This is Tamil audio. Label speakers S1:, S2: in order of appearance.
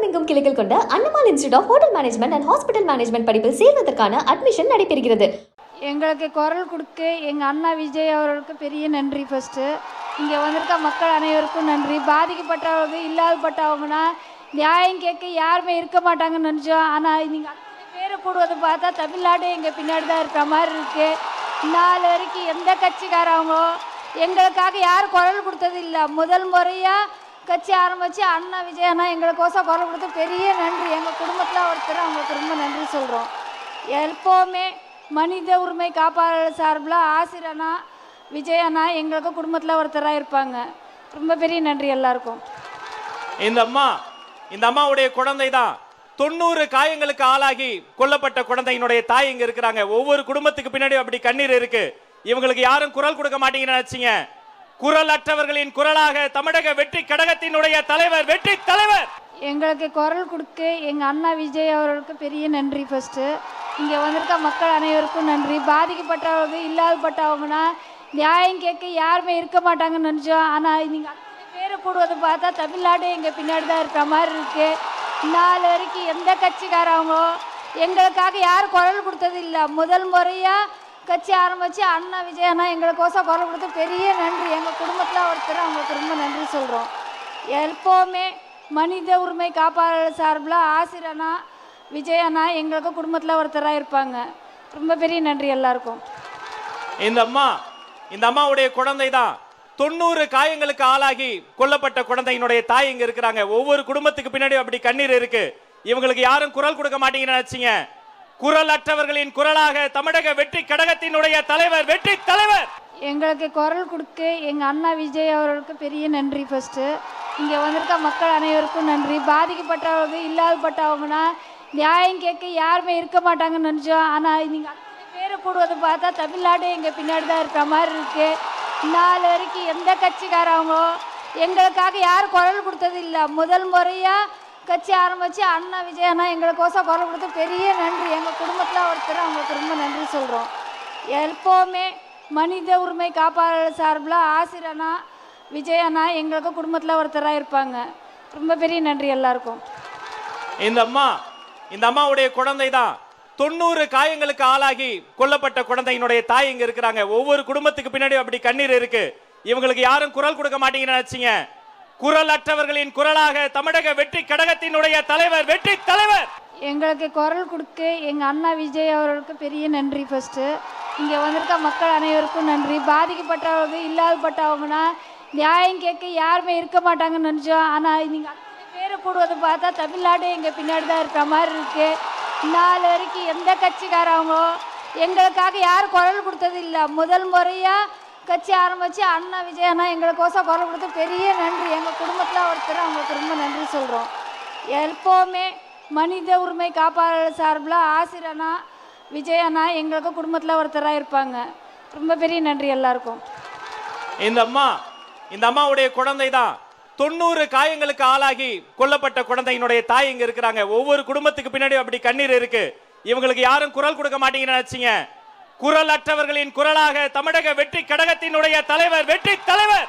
S1: உலகமெங்கும் கிளைகள் கொண்ட அன்னமால் institute of hotel management and hospital management படிப்பில் சேர்வதற்கான அட்மிஷன் நடைபெறுகிறது.
S2: எங்களுக்கு குரல் கொடுக்க எங்கள் அண்ணா விஜய் அவர்களுக்கு பெரிய நன்றி ஃபஸ்ட்டு இங்கே வந்திருக்க மக்கள் அனைவருக்கும் நன்றி. பாதிக்கப்பட்டவங்க இல்லாதப்பட்டவங்கன்னா நியாயம் கேட்க யாருமே இருக்க மாட்டாங்கன்னு நினச்சோம். ஆனால் நீங்கள் அத்தனை பேரை கூடுவதை பார்த்தா தமிழ்நாடு எங்கள் பின்னாடி தான் இருக்கிற மாதிரி இருக்குது நாலு வரைக்கும் எந்த கட்சிக்காரவங்களோ எங்களுக்காக யாரும் குரல் கொடுத்தது இல்லை. முதல் முறையாக கட்சி ஆரம்பித்து அண்ணா விஜய் அண்ணா எங்களுக்கோசம் குரல் கொடுத்து பெரிய நன்றி. எங்கள் குடும்பத்தில் ஒருத்தர் அவங்களுக்கு ரொம்ப நன்றி சொல்கிறோம் எப்போவுமே மனித உரிமை காப்பாளர் சார்பில் ஆசிரியனா விஜய் அண்ணா எங்களுக்கு குடும்பத்தில் ஒருத்தராக இருப்பாங்க. ரொம்ப பெரிய நன்றி எல்லாருக்கும்.
S3: இந்த அம்மா இந்த அம்மாவுடைய குழந்தை தான் தொண்ணூறு காயங்களுக்கு ஆளாகி கொல்லப்பட்ட குழந்தையினுடைய தாய் இங்க இருக்கிறாங்க. ஒவ்வொரு குடும்பத்துக்கு பின்னாடி அப்படி கண்ணீர் இருக்கு. இவங்களுக்கு யாரும் குரல் கொடுக்க மாட்டீங்கன்னு நினைச்சீங்க. குரலற்றவர்களின் குரலாக தமிழக வெற்றி கழகத்தினுடைய தலைவர் வெற்றி தலைவர்!
S2: எங்களுக்கு குரல் கொடுக்க எங்கள் அண்ணா விஜய் அவர்களுக்கு பெரிய நன்றி ஃபஸ்ட்டு இங்கே வந்திருக்க மக்கள் அனைவருக்கும் நன்றி. பாதிக்கப்பட்டவங்க இல்லாதப்பட்டவங்கன்னா நியாயம் கேட்க யாருமே இருக்க மாட்டாங்கன்னு நினச்சோம். ஆனால் நீங்கள் அத்தனை பேரை கூடுவதை பார்த்தா தமிழ்நாடு எங்கள் பின்னாடி தான் இருக்கிற மாதிரி இருக்குது நாலு வரைக்கும் எந்த கட்சிக்காரவங்களோ எங்களுக்காக யாரும் குரல் கொடுத்தது இல்லை. முதல் முறையாக கட்சி ஆரம்பித்து அண்ணா விஜய் அண்ணா எங்களுக்கோசம் குரல் கொடுத்து பெரிய நன்றி. எங்கள் குடும்பத்தில் ஒருத்தர் அவங்களுக்கு ரொம்ப நன்றி சொல்கிறோம் எப்போவுமே மனித உரிமை காப்பாளர் சார்பில் ஆசிரியனா விஜய் அண்ணா எங்களுக்கு குடும்பத்தில் ஒருத்தராக இருப்பாங்க. ரொம்ப பெரிய நன்றி எல்லாருக்கும்.
S3: இந்த அம்மா இந்த அம்மாவுடைய குழந்தை தான் தொண்ணூறு காயங்களுக்கு ஆளாகி கொல்லப்பட்ட குழந்தையினுடைய தாய் இங்க இருக்கிறாங்க. ஒவ்வொரு குடும்பத்துக்கு பின்னாடி அப்படி கண்ணீர் இருக்கு. இவங்களுக்கு யாரும் குரல் கொடுக்க மாட்டீங்கன்னு நினைச்சீங்க. குரலற்றவர்களின் குரலாக தமிழக வெற்றி கழகத்தினுடைய தலைவர் வெற்றி தலைவர்!
S2: எங்களுக்கு குரல் கொடுக்க எங்கள் அண்ணா விஜய் அவர்களுக்கு பெரிய நன்றி ஃபஸ்ட்டு இங்கே வந்திருக்க மக்கள் அனைவருக்கும் நன்றி. பாதிக்கப்பட்டவங்க இல்லாதப்பட்டவங்கன்னா நியாயம் கேட்க யாருமே இருக்க மாட்டாங்கன்னு நினச்சோம். ஆனால் நீங்கள் அத்தனை பேரை கூடுவதை பார்த்தா தமிழ்நாடு எங்கள் பின்னாடி தான் இருக்கிற மாதிரி இருக்குது நாலு வரைக்கும் எந்த கட்சிக்காரவங்களோ எங்களுக்காக யாரும் குரல் கொடுத்தது இல்லை. முதல் முறையாக கட்சி ஆரம்பித்து அண்ணா விஜய் அண்ணா எங்களுக்கோசம் குரல் கொடுத்து பெரிய நன்றி. எங்கள் குடும்பத்தில் ஒருத்தர் அவங்களுக்கு ரொம்ப நன்றி சொல்கிறோம் எப்போவுமே மனித உரிமை காப்பாளர் சார்பில் ஆசிரியனா விஜய் அண்ணா எங்களுக்கு குடும்பத்தில் ஒருத்தராக இருப்பாங்க. ரொம்ப பெரிய நன்றி எல்லாருக்கும்.
S3: இந்த அம்மா இந்த அம்மாவுடைய குழந்தை தான். தொண்ணூறு காயங்களுக்கு ஆளாகி கொல்லப்பட்ட குழந்தையினுடைய தாய் இங்க இருக்கிறாங்க. ஒவ்வொரு குடும்பத்துக்கு பின்னாடி அப்படி கண்ணீர் இருக்கு. இவங்களுக்கு யாரும் குரல் கொடுக்க மாட்டீங்கன்னு நினைச்சீங்க. குரலற்றவர்களின் குரலாக தமிழக வெற்றி கழகத்தினுடைய தலைவர் வெற்றி தலைவர்!
S2: எங்களுக்கு குரல் கொடுக்க எங்கள் அண்ணா விஜய் அவர்களுக்கு பெரிய நன்றி ஃபஸ்ட்டு இங்கே வந்திருக்க மக்கள் அனைவருக்கும் நன்றி. பாதிக்கப்பட்டவங்க இல்லாதப்பட்டவங்கன்னா நியாயம் கேட்க யாருமே இருக்க மாட்டாங்கன்னு நினச்சோம். ஆனால் நீங்கள் அத்தனை பேரை கூடுவதை பார்த்தா தமிழ்நாடு எங்கள் பின்னாடி தான் இருக்கிற மாதிரி இருக்குது நாலு வரைக்கும் எந்த கட்சிக்காரவங்களோ எங்களுக்காக யாரும் குரல் கொடுத்தது இல்லை. முதல் முறையாக கட்சி ஆரம்பித்து அண்ணா விஜய் அண்ணா எங்களுக்கோசம் குரல் கொடுத்து பெரிய நன்றி. எங்கள் குடும்பத்தில் ஒருத்தர் அவங்களுக்கு ரொம்ப நன்றி சொல்கிறோம் எப்போவுமே மனித உரிமை காப்பாளர் சார்பில் ஆசிரியனா விஜய் அண்ணா எங்களுக்கு குடும்பத்தில் ஒருத்தராக இருப்பாங்க. ரொம்ப பெரிய நன்றி எல்லாருக்கும்.
S3: இந்த அம்மா இந்த அம்மாவுடைய குழந்தை தான். தொண்ணூறு காயங்களுக்கு ஆளாகி கொல்லப்பட்ட குழந்தையினுடைய தாய் இங்க இருக்கிறாங்க. ஒவ்வொரு குடும்பத்துக்கு பின்னாடி அப்படி கண்ணீர் இருக்கு. இவங்களுக்கு யாரும் குரல் கொடுக்க மாட்டீங்கன்னு நினைச்சீங்க. குரல் அற்றவர்களின் குரலாக தமிழக வெற்றி கழகத்தினுடைய தலைவர் வெற்றி தலைவர்!